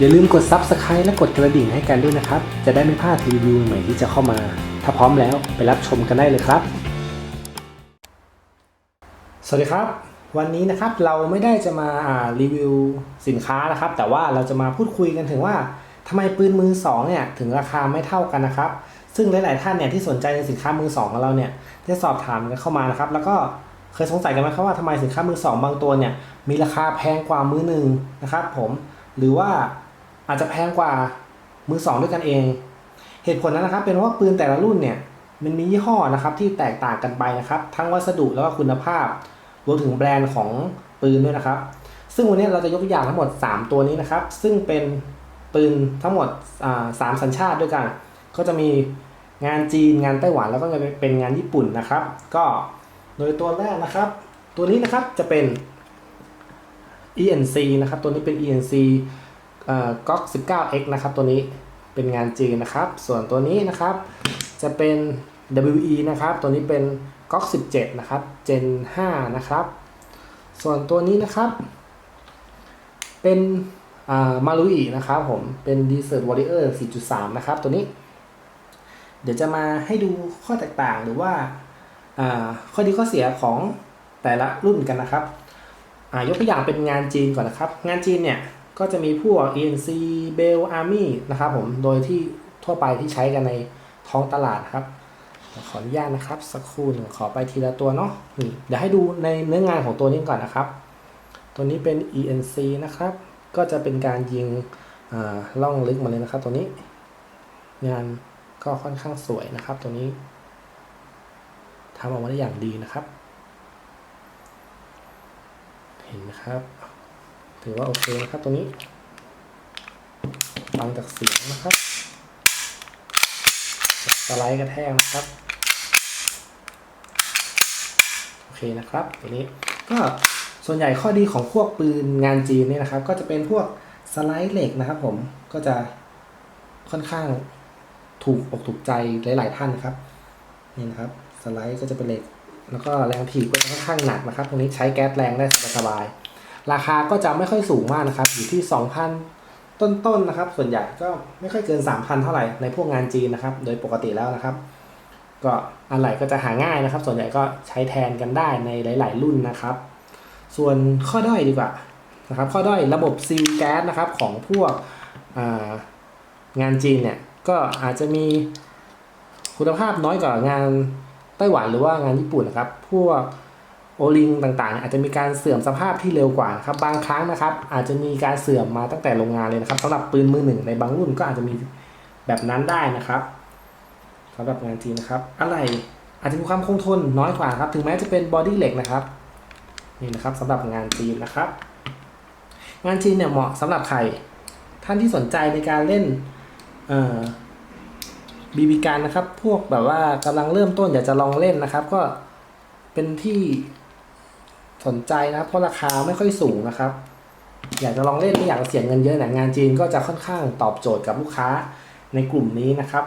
อย่าลืมกด Subscribe และกดกระดิ่งให้กันด้วยนะครับ จะได้ไม่พลาดรีวิวใหม่ที่จะเข้ามา ถ้าพร้อมแล้วไปรับชมกันได้เลยครับ สวัสดีครับ วันนี้นะครับเราไม่ได้จะมาารีวิวสินค้านะครับ แต่ว่าเราจะมาพูดคุยกันถึงว่าทำไมปืนมือสองเนี่ยถึงราคาไม่เท่ากันนะครับ ซึ่งหลาย ๆ ท่านเนี่ยที่สนใจในสินค้ามือสองของเราเนี่ยได้สอบถามกันเข้ามานะครับ แล้วก็เคยสงสัยกันไหมครับว่าทำไมสินค้ามือสองบางตัวเนี่ยมีราคาแพงกว่ามือหนึ่งนะครับ ผมหรือว่า อาจจะแพงกว่ามือสองด้วยกันเอง เหตุผลนั้นนะครับ เป็นเพราะว่าปืนแต่ละรุ่นเนี่ยมันมียี่ห้อนะครับที่แตกต่างกันไปนะครับ ทั้งวัสดุแล้วก็คุณภาพรวมถึงแบรนด์ของปืนด้วยนะครับ ซึ่งวันนี้เราจะยกตัวอย่างทั้งหมด 3 ตัวนี้นะครับ ซึ่งเป็นปืนทั้งหมดสามสัญชาติด้วยกัน ก็จะมีงานจีนงานไต้หวันแล้วก็จะเป็นงานญี่ปุ่นนะครับ ก็โดยตัวแรกนะครับ ตัวนี้นะครับจะเป็น ENC นะครับ ตัวนี้เป็น ENC เอ่อ GOG 19X นะครับ ตัวนี้เป็นงานจีนนะครับ ส่วนตัวนี้นะครับ จะเป็น WE นะครับ ตัวนี้เป็น GOG 17 นะครับ Gen 5 นะครับ ส่วนตัวนี้นะครับ เป็นมารุอีนะครับผม เป็น Desert Warrior 4.3 นะครับ ตัวนี้ เดี๋ยวจะมาให้ดูข้อแตกต่างหรือว่าาข้อดีข้อเสียของแต่ละรุ่นกันนะครับยกตัวอย่างเป็นงานจีนก่อนนะครับ งานจีนเนี่ย ก็จะมีพวก ENC Bell Army นะครับผม โดยที่ทั่วไปที่ใช้กันในท้องตลาดครับ ขออนุญาตนะครับ สักครู่หนึ่งขอไปทีละตัวเนาะนี่เดี๋ยวให้ดูในเนื้องานของตัวนี้ก่อนนะครับ ตัวนี้เป็น ENC นะครับ ก็จะเป็นการยิงล่องลึกมาเลยนะครับ ตัวนี้ งานก็ค่อนข้างสวยนะครับ ตัวนี้ทำออกมาได้อย่างดีนะครับ เห็นนะครับ ถือว่าโอเคนะครับตัวนี้ฟังจากเสียงนะครับสไลด์กระแทกนะครับ โอเคนะครับตัวนี้ก็ส่วนใหญ่ข้อดีของพวกปืนงานจีนเนี่ยนะครับ ก็จะเป็นพวกสไลด์เหล็กนะครับผมก็จะค่อนข้างถูกอกถูกใจหลาย ๆ ท่านนะครับนี่นะครับสไลด์ก็จะเป็นเหล็ก แล้วก็แรงถีบก็จะค่อนข้างหนักนะครับ ตรงนี้ใช้แก๊สแรงได้สบายๆ ราคาก็จะไม่ค่อยสูงมากนะครับ อยู่ที่ 2,000 ต้นๆนะครับ ส่วนใหญ่ก็ไม่ค่อยเกิน 3,000 เท่าไหร่ในพวกงานจีนนะครับ โดยปกติแล้วนะครับ ก็อะไหล่ก็จะหาง่ายนะครับ ส่วนใหญ่ก็ใช้แทนกันได้ในหลาย ๆ รุ่นนะครับ ส่วนข้อด้อยดีกว่านะครับ ข้อด้อยระบบซีลแก๊สนะครับของพวกางานจีนเนี่ยก็อาจจะมีคุณภาพน้อยกว่างานไต้หวันหรือว่างานญี่ปุ่นนะครับ พวก โอลิงต่างๆ อาจจะมีการเสื่อมสภาพที่เร็วกว่าครับบางครั้งนะครับ อาจจะมีการเสื่อมมาตั้งแต่โรงงานเลยนะครับสำหรับปืนมือหนึ่งในบางรุ่นก็อาจจะมีแบบนั้นได้นะครับสำหรับงานจีนนะครับ อะไรอาจจะมีความคงทนน้อยกว่าครับถึงแม้จะเป็นบอดี้เหล็กนะครับนี่นะครับสำหรับงานจีนนะครับ งานจีนเนี่ยเหมาะสำหรับใครท่านที่สนใจในการเล่นเอ่อบีบีการนะครับ พวกแบบว่ากำลังเริ่มต้นอยากจะลองเล่นนะครับ ก็เป็นที่ สนใจนะครับเพราะราคาไม่ค่อยสูงนะครับ อยากจะลองเล่นไม่อยากเสียเงินเยอะเนี่ยงานจีนก็จะค่อนข้างตอบโจทย์กับลูกค้าในกลุ่มนี้นะครับ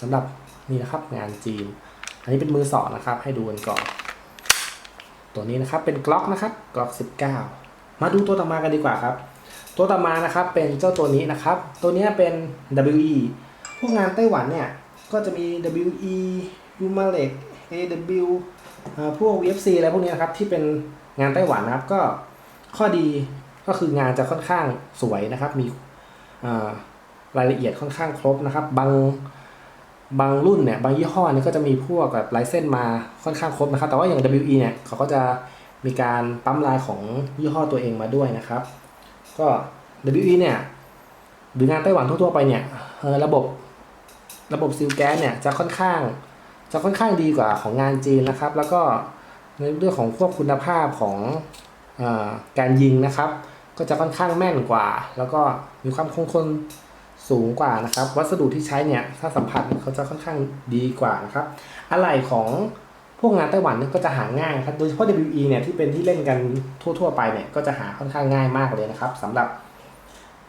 สำหรับนี่นะครับงานจีน อันนี้เป็นมือสองนะครับ ให้ดูกันก่อน ตัวนี้นะครับเป็นกล็อกนะครับกล็อก 19 มาดูตัวต่อมากันดีกว่าครับ ตัวต่อมานะครับเป็นเจ้าตัวนี้นะครับ ตัวนี้เป็น WE พวกงานไต้หวันเนี่ยก็จะมี WE u m a l e c AW พวก VFC อะไรพวกนี้นะครับที่เป็น งานไต้หวันนะครับก็ข้อดีก็คืองานจะค่อนข้างสวยนะครับ มีรายละเอียดค่อนข้างครบนะครับ บางบางรุ่นเนี่ยบางยี่ห้อเนี่ยก็จะมีพวกแบบลายเส้นมาค่อนข้างครบนะครับ แต่ว่าอย่าง WE เนี่ยเขาก็จะมีการปั๊มลายของยี่ห้อตัวเองมาด้วยนะครับ ก็ WE เนี่ยหรืองานไต้หวันทั่วๆไปเนี่ยระบบระบบซิลแก๊สเนี่ยจะค่อนข้างจะค่อนข้างดีกว่าของงานจีนนะครับ แล้วก็ ในเรื่องของพวกคุณภาพของอการยิงนะครับ ก็จะค่อนข้างแม่นกว่า แล้วก็มีความคงทนสูงกว่านะครับ วัสดุที่ใช้เนี่ยถ้าสัมผัสเขาจะค่อนข้างดีกว่านะครับอะไหล่ของพวกงานไต้หวันนี่ก็จะหาง่ายครับ โดยเฉพาะ WE เนี่ยที่เป็นที่เล่นกันทั่ว ๆ ไปเนี่ยก็จะหาค่อนข้างง่ายมากเลยนะครับสำหรับ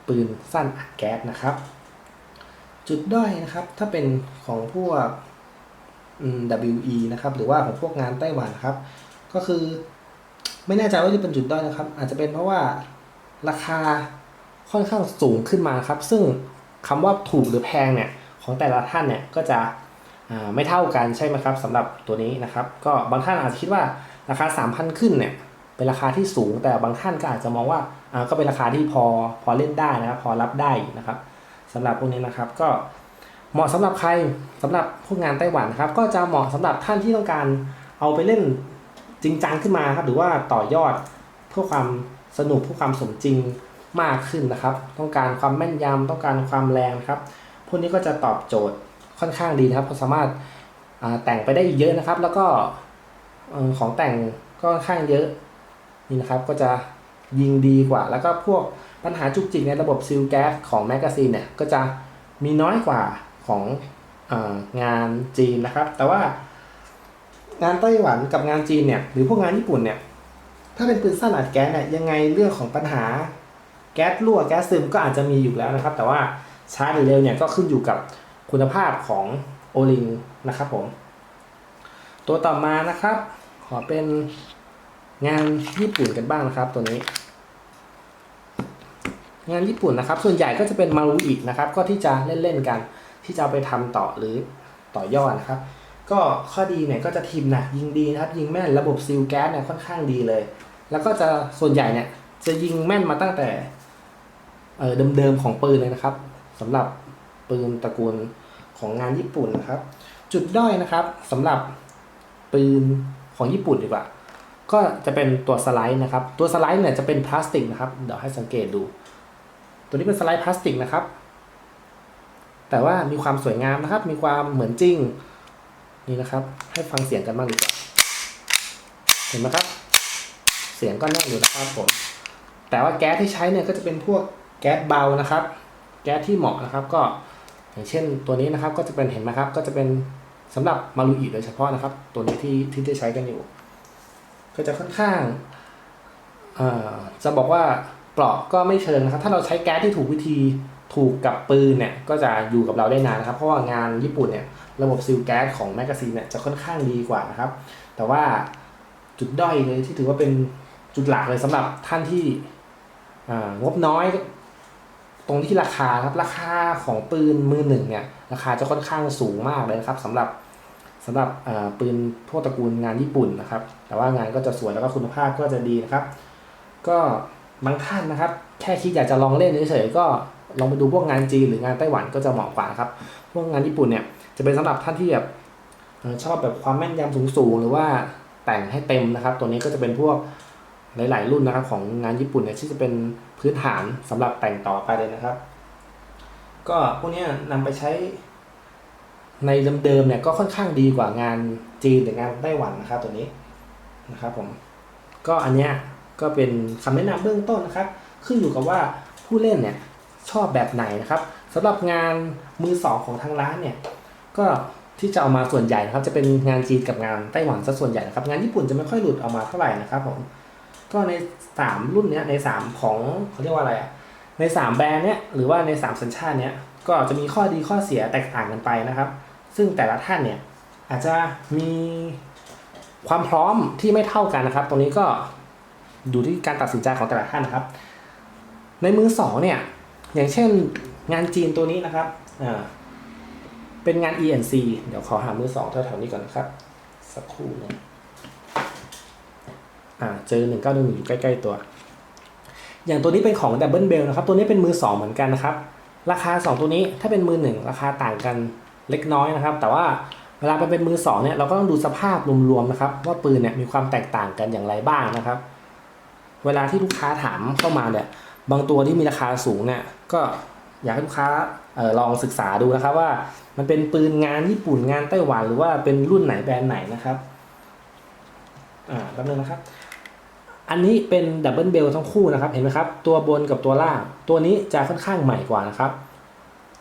ปืนสั้นอัดแก๊สนะครับ จุดด้อยนะครับ ถ้าเป็นของพวก WE นะครับ หรือว่าของพวกงานไต้หวันครับ ก็คือไม่แน่ใจว่าจะเป็นจุดด้อยนะครับ อาจจะเป็นเพราะว่าราคาค่อนข้างสูงขึ้นมาครับ ซึ่งคำว่าถูกหรือแพงเนี่ยของแต่ละท่านเนี่ยก็จะไม่เท่ากันใช่ไหมครับสำหรับตัวนี้นะครับ ก็บางท่านอาจจะคิดว่าราคา 3,000 ขึ้นเนี่ยเป็นราคาที่สูงแต่บางท่านก็อาจจะมองว่าอ่าก็เป็นราคาที่พอพอเล่นได้นะครับพอรับได้นะครับสำหรับพวกนี้นะครับก็ เหมาะสำหรับใครสำหรับพวกงานไต้หวันครับ ก็จะเหมาะสำหรับท่านที่ต้องการเอาไปเล่นจริงจังขึ้นมาครับ หรือว่าต่อยอดเพื่อความสนุกเพื่อความสมจริงมากขึ้นนะครับ ต้องการความแม่นยำต้องการความแรงครับ พวกนี้ก็จะตอบโจทย์ค่อนข้างดีนะครับเพราสามารถแต่งไปได้อีกเยอะนะครับ แล้วก็ของแต่งก็ค่อนข้างเยอะนี่นะครับก็จะยิงดีกว่า แล้วก็พวกปัญหาจุกจิกในระบบซิลแก๊สของแมกกาซีนเนี่ยก็จะมีน้อยกว่า ของอองานจีนนะครับ แต่ว่างานไต้หวันกับงานจีนเนี่ยหรือพวกงานญี่ปุ่นเนี่ยถ้าเป็นปืนสั้นอัดแก๊สเนี่ยยังไงเรื่องของปัญหาแก๊สรั่วแก๊สซึมก็อาจจะมีอยู่แล้วนะครับ แต่ว่าช้าหรือเร็วเนี่ยก็ขึ้นอยู่กับคุณภาพของโอลิงนะครับผมตัวต่อมานะครับ ขอเป็นงานญี่ปุ่นกันบ้างนะครับ ตัวนี้ งานญี่ปุ่นนะครับ ส่วนใหญ่ก็จะเป็นมารุอินะครับ ก็ที่จะเล่นๆกัน ที่จะเอาไปทำต่อหรือต่อยอดนะครับ ก็ข้อดีเนี่ยก็จะทีมหนักยิงดีนะครับ ยิงแม่นระบบซีลแก๊สเนี่ยค่อนข้างดีเลย แล้วก็จะส่วนใหญ่เนี่ยจะยิงแม่นมาตั้งแต่เออเดิมๆของปืนเลยนะครับสำหรับปืนตระกูลของงานญี่ปุ่นนะครับ จุดด้อยนะครับสำหรับปืนของญี่ปุ่นดีกว่า ก็จะเป็นตัวสไลด์นะครับ ตัวสไลด์เนี่ยจะเป็นพลาสติกนะครับ เดี๋ยวให้สังเกตดู ตัวนี้เป็นสไลด์พลาสติกนะครับ แต่ว่ามีความสวยงามนะครับ มีความเหมือนจริง นี่นะครับ ให้ฟังเสียงกันบ้างดีกว่าเห็นไหมครับ เสียงก็แน่นอยู่นะครับผม แต่ว่าแก๊สที่ใช้เนี่ยก็จะเป็นพวกแก๊สเบานะครับ แก๊สที่เหมาะนะครับก็อย่างเช่นตัวนี้นะครับก็จะเป็นเห็นไหมครับ ก็จะเป็นสำหรับมารุอิโดยเฉพาะนะครับ ตัวนี้ที่ที่ได้ใช้กันอยู่ ก็จะค่อนข้างจะบอกว่าเปราะก็ไม่เชิงนะครับ ถ้าเราใช้แก๊สที่ถูกวิธี ถูกกับปืนเนี่ยก็จะอยู่กับเราได้นานนะครับ เพราะว่างานญี่ปุ่นเนี่ยระบบซิลแก๊สของแมกกาซีนเนี่ยจะค่อนข้างดีกว่านะครับ แต่ว่าจุดด้อยเลยที่ถือว่าเป็นจุดหลักเลยสำหรับท่านที่งบน้อย ตรงที่ราคาครับราคาของปืนมือหนึ่งเนี่ยราคาจะค่อนข้างสูงมากเลยครับสำหรับสำหรับปืนพวกตระกูลงานญี่ปุ่นนะครับ แต่ว่างานก็จะสวยแล้วก็คุณภาพก็จะดีนะครับ ก็บางท่านนะครับ แค่คิดอยากจะลองเล่นเฉยๆก็ ลองไปดูพวกงานจีนหรืองานไต้หวันก็จะเหมาะกว่าครับ พวกงานญี่ปุ่นเนี่ยจะเป็นสำหรับท่านที่แบบชอบแบบความแม่นยำสูงๆหรือว่าแต่งให้เต็มนะครับ ตัวนี้ก็จะเป็นพวกหลาย ๆ รุ่นนะครับ ของงานญี่ปุ่นเนี่ยที่จะเป็นพื้นฐานสำหรับแต่งต่อไปเลยนะครับ ก็พวกนี้ยนำไปใช้ในเดิมๆเนี่ยก็ค่อนข้างดีกว่างานจีนหรืองานไต้หวันนะครับตัวนี้นะครับผมก็อันเนี้ยก็เป็นคำแนะนำเบื้องต้นนะครับ ขึ้นอยู่กับว่าผู้เล่นเนี่ย ชอบแบบไหนนะครับสำหรับงานมือสองของทางร้านเนี่ยก็ที่จะเอามาส่วนใหญ่นะครับจะเป็นงานจีนกับงานไต้หวันซะส่วนใหญ่นะครับ งานญี่ปุ่นจะไม่ค่อยหลุดออกมาเท่าไหร่นะครับผมก็ในสามรุ่นเนี้ยในสามของเขาเรียกว่าอะไรอะในสามแบรนด์เนี้ยหรือว่าในสามสัญชาติเนี้ยก็จะมีข้อดีข้อเสียแตกต่างกันไปนะครับ ซึ่งแต่ละท่านเนี่ยอาจจะมีความพร้อมที่ไม่เท่ากันนะครับ ตรงนี้ก็ดูที่การตัดสินใจของแต่ละท่านนะครับ ในมือสองเนี่ย อย่างเช่นงานจีนตัวนี้นะครับเป็นงาน ENC เดี๋ยวขอหามือสองแถวๆนี้ก่อนนะครับ สักครู่หนึงอ่าเจอ1911อยู่ใกล้ๆตัว อย่างตัวนี้เป็นของ Double Bell นะครับ ตัวนี้เป็นมือ2เหมือนกันนะครับ ราคา 2 ตัวนี้ถ้าเป็นมือ 1 ราคาต่างกันเล็กน้อยนะครับ แต่ว่าเวลาไปเป็นมือ2เนี่ยเราก็ต้องดูสภาพรวมๆนะครับ ว่าปืนเนี่ยมีความแตกต่างกันอย่างไรบ้างนะครับ เวลาที่ลูกค้าถามเข้ามาเนี่ย บางตัวที่มีราคาสูงเนี่ยก็อยากให้ลูกค้าออลองศึกษาดูนะครับว่ามันเป็นปืนงานญี่ปุ่นงานไต้หวันหรือว่าเป็นรุ่นไหนแบรนด์ไหนนะครับอ่าแป๊บนึงนะครับ อันนี้เป็นดับเบิลเบลทั้งคู่นะครับ เห็นไหมครับ ตัวบนกับตัวล่าง ตัวนี้จะค่อนข้างใหม่กว่านะครับ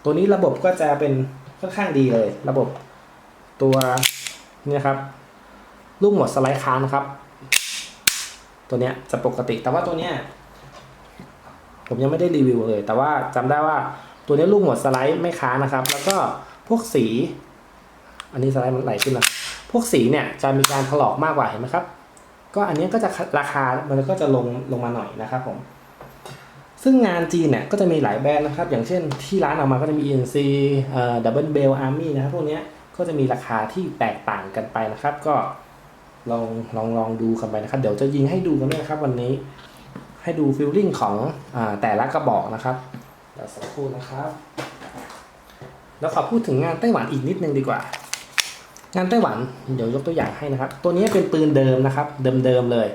ตัวนี้ระบบก็จะเป็นค่อนข้างดีเลย ระบบตัวนี่นะครับลูกหมดสไลด์ค้างนะครับ ตัวเนี้ยจะปกติแต่ว่าตัวเนี้ย ผมยังไม่ได้รีวิวเลย แต่ว่าจำได้ว่าตัวนี้ลูกหมดสไลด์ไม่ค้างนะครับ แล้วก็พวกสี อันนี้สไลด์มันไหลขึ้นนะพวกสีเนี่ยจะมีการถลอกมากกว่าเห็นไหมครับ ก็อันนี้ก็จะราคามันก็จะลงลงมาหน่อยนะครับผม ซึ่งงานจีนเนี่ยก็จะมีหลายแบรนด์นะครับ อย่างเช่นที่ร้านออกมาก็จะมี ENC เอ่อ Double Bell Army นะครับพวกนี้ก็จะมีราคาที่แตกต่างกันไปนะครับ ก็ลองลองลองดูกันไปนะครับ เดี๋ยวจะยิงให้ดูกันด้วยนะครับวันนี้ ให้ดูฟิลลิ่งของอแต่ละกระบอกนะครับเดี๋ยวสักครู่นะครับแล้วขอพูดถึงงานไต้หวันอีกนิดนึงดีกว่า งานไต้หวันเดี๋ยวยกตัวอย่างให้นะครับ ตัวนี้เป็นปืนเดิมนะครับ เดิมๆเลย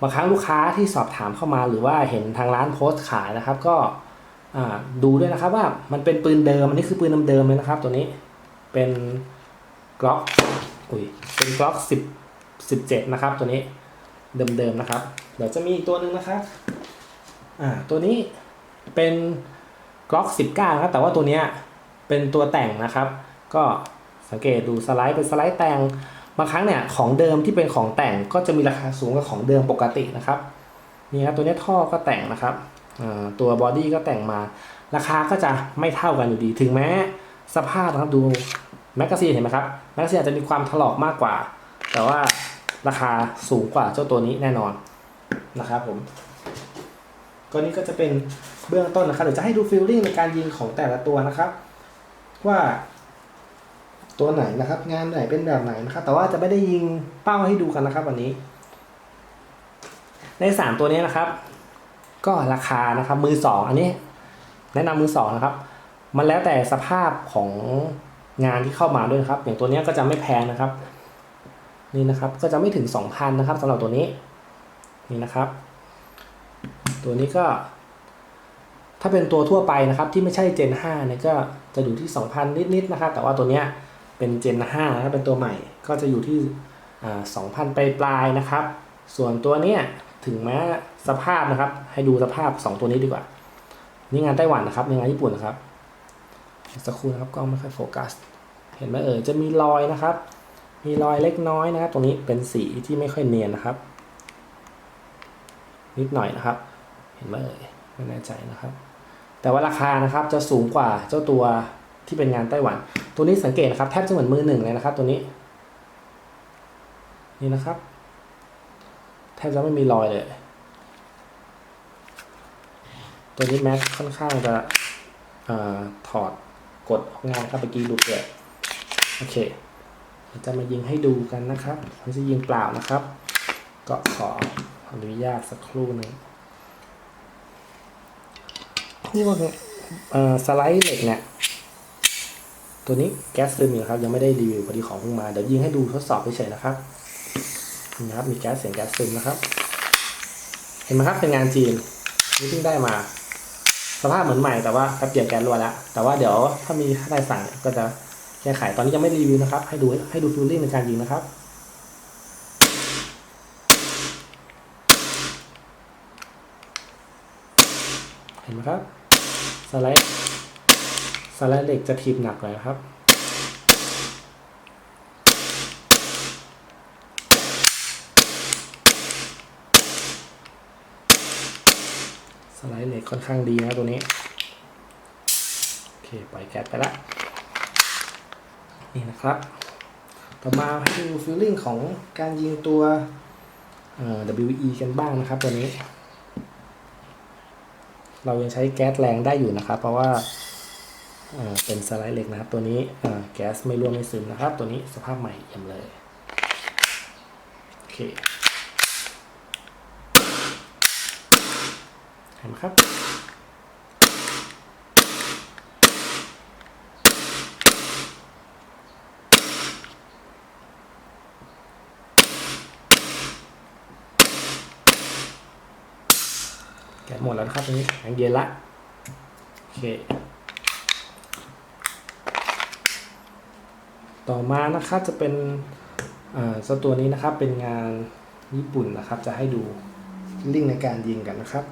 บางครั้งลูกค้าที่สอบถามเข้ามาหรือว่าเห็นทางร้านโพสต์ขายนะครับ ก็ดูด้วยนะครับว่ามันเป็นปืนเดิมอันนี้คือปืนเดิมเลยนะครับ ตัวนี้เป็นกล็อกอุ้ยเป็นกล็อกสิบสิบเจ็ดนะครับ ตัวนี้เดิมๆนะครับ เดี๋ยวจะมีอีกตัวหนึ่งนะครับอ่าตัวนี้เป็นกล็อกสิบเก้าครับแต่ว่าตัวเนี้ยเป็นตัวแต่งนะครับ ก็สังเกตดูสไลด์เป็นสไลด์แต่งบางครั้งเนี่ยของเดิมที่เป็นของแต่งก็จะมีราคาสูงกว่าของเดิมปกตินะครับนี่ครับตัวนี้ท่อก็แต่งนะครับอ่าตัวบอดี้ก็แต่งมา ราคาก็จะไม่เท่ากันอยู่ดี ถึงแม้สภาพนะครับดูแมกกาซีนเห็นไหมครับแมกกาซีนอาจจะมีความถลอกมากกว่า แต่ว่าราคาสูงกว่าเจ้าตัวนี้แน่นอน นะครับผมก็นี้ก็จะเป็นเบื้องต้นนะครับเดี๋ยวจะให้ดูฟิลลิ่งในการยิงของแต่ละตัวนะครับ ว่าตัวไหนนะครับ งานไหนเป็นแบบไหนนะครับ แต่ว่าจะไม่ได้ยิงเป้าให้ดูกันนะครับ วันนี้ ในสามตัวนี้นะครับ ก็ราคานะครับ มือสองอันนี้ แนะนำมือสองนะครับ มันแล้วแต่สภาพของงานที่เข้ามาด้วยครับ อย่างตัวนี้ก็จะไม่แพงนะครับ นี่นะครับก็จะไม่ถึง 2,000นะครับสำหรับตัวนี้ นี่นะครับ ตัวนี้ก็ ถ้าเป็นตัวทั่วไปนะครับที่ไม่ใช่ Gen 5เนี่ยก็จะอยู่ที่ 2,000 นิดๆนะครับ แต่ว่าตัวเนี้ยเป็น Gen 5นะครับเป็นตัวใหม่ก็จะอยู่ที่2,000ปลายๆนะครับ ส่วนตัวเนี้ยถึงแม้สภาพนะครับ ให้ดูสภาพ 2 ตัวนี้ดีกว่า นี่งานไต้หวันนะครับงานญี่ปุ่นนะครับสักครู่นะครับกล้องไม่ค่อยโฟกัส เห็นไหมเอ่ยจะมีรอยนะครับ มีรอยเล็กน้อยนะครับ ตรงนี้เป็นสีที่ไม่ค่อยเนียนนะครับ นิดหน่อยนะครับ เห็นไหมเอ่ยไม่แน่ใจนะครับ แต่ว่าราคานะครับจะสูงกว่าเจ้าตัวที่เป็นงานไต้หวัน ตัวนี้สังเกตนะครับแทบจะเหมือนมือหนึ่งเลยนะครับ ตัวนี้นี่นะครับ แทบจะไม่มีรอยเลย ตัวนี้แม็กค่อนข้างจะอถอดกดงานครับเมื่อกี้หลุดเลยโอเคเดี๋ยวจะมายิงให้ดูกันนะครับไม่ใช่ยิงเปล่านะครับ ก็ขอ อนุญาตสักครู่หนึ่งพวกสไลด์เหล็กเนี่ยตัวนี้แก๊สซึมอยู่ครับยังไม่ได้รีวิวพอดีของเพิ่งมาเดี๋ยวยิงให้ดูทดสอบเฉยๆนะครับนี่นะครับมีแก๊สเสียงแก๊สซึมนะครับ เห็นไหมครับเป็นงานจีนนี่เพิ่งได้มา สภาพเหมือนใหม่แต่ว่าแป๊บเปลี่ยนแก๊สรัวแล้วแต่ว่าเดี๋ยวถ้ามีถ้าได้สั่งก็จะแก้ไขตอนนี้ยังไม่รีวิวนะครับ ให้ดูให้ดูฟิลลิ่งในการยิงนะครับ ห็นไหมครับ สไลด์สไลด์เหล็กจะทีบหนักหน่อยนะครับ สไลด์เหล็กค่อนข้างดีนะตัวนี้ โอเค ปล่อยแก๊สไปละ นี่นะครับ ต่อมาให้ดูฟีลลิ่งของการยิงตัวเอ่อ WE กันบ้างนะครับตัวนี้ เรายังใช้แก๊สแรงได้อยู่นะครับ เพราะว่าเป็นสไลด์เหล็กนะครับ ตัวนี้แก๊สไม่ร่วมไม่ซึมนะครับ ตัวนี้สภาพใหม่เอี่ยมเลยโอเคเห็นไหมครับ แกะหมดแล้ว นะครับตรงนี้แข็งเย็นละโอเค ต่อมานะครับจะเป็นอ่าเจ้าตัวนี้นะครับเป็นงานญี่ปุ่นนะครับ จะให้ดูลิงในการยิงกันนะครับ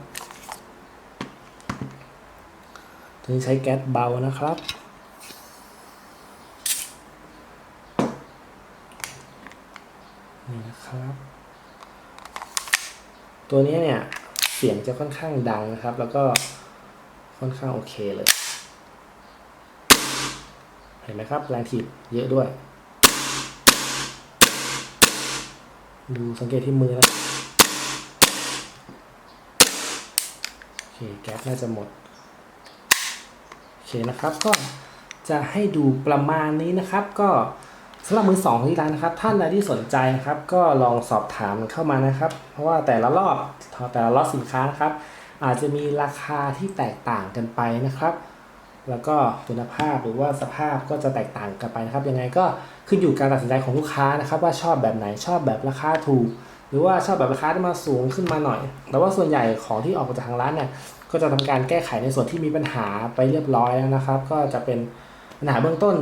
ตัวนี้ใช้แก๊สเบานะครับนี่นะครับ ตัวนี้เนี่ย เสียงจะค่อนข้างดังนะครับ แล้วก็ค่อนข้างโอเคเลย เห็นไหมครับ แรงถีบเยอะด้วย ดูสังเกตที่มือนะโอเคแก๊สน่าจะหมด โอเคนะครับก็จะให้ดูประมาณนี้นะครับก็ สำหรับมือสองที่ร้านนะครับ ท่านใดที่สนใจนะครับ ก็ลองสอบถามเข้ามานะครับ เพราะว่าแต่ละรอบแต่ละล็อตสินค้านะครับ อาจจะมีราคาที่แตกต่างกันไปนะครับ แล้วก็คุณภาพหรือว่าสภาพก็จะแตกต่างกันไปนะครับ ยังไงก็ขึ้นอยู่การตัดสินใจของลูกค้านะครับ ว่าชอบแบบไหนชอบแบบราคาถูก หรือว่าชอบแบบราคาที่มาสูงขึ้นมาหน่อย แต่ว่าส่วนใหญ่ของที่ออกมาจากทางร้านเนี่ยก็จะทำการแก้ไขในส่วนที่มีปัญหาไปเรียบร้อยแล้วนะครับ ก็จะเป็นปัญหาเบื้องต้น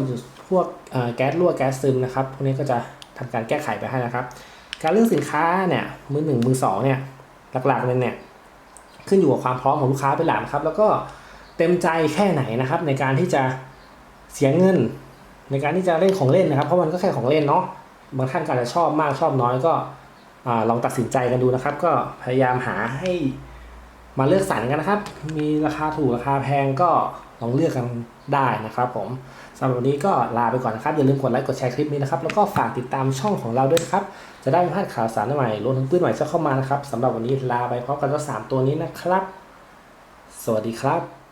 พวกแก๊สรั่วแก๊สซึมนะครับพวกนี้ก็จะทำการแก้ไขไปให้นะครับ การเลือกสินค้าเนี่ยมือหนึ่งมือสองเนี่ยหลักๆเลยเนี่ยขึ้นอยู่กับความพร้อมของลูกค้าเป็นหลักนะครับ แล้วก็เต็มใจแค่ไหนนะครับ ในการที่จะเสียเงิน ในการที่จะเล่นของเล่นนะครับ เพราะมันก็แค่ของเล่นเนาะบางท่านก็อาจจะชอบมากชอบน้อยก็ลองตัดสินใจกันดูนะครับ ก็พยายามหาให้มาเลือกสรรกันนะครับ มีราคาถูกราคาแพงก็ ลองเลือกกันได้นะครับผมสำหรับวันนี้ก็ลาไปก่อนนะครับ อย่าลืมกดไลค์กดแชร์คลิปนี้นะครับ แล้วก็ฝากติดตามช่องของเราด้วยนะครับ จะได้ไม่พลาดข่าวสารใหม่รวมถึงปืนใหม่จะเข้ามานะครับสำหรับวันนี้ลาไปพร้อมกันทั้งสามตัวนี้นะครับ สวัสดีครับ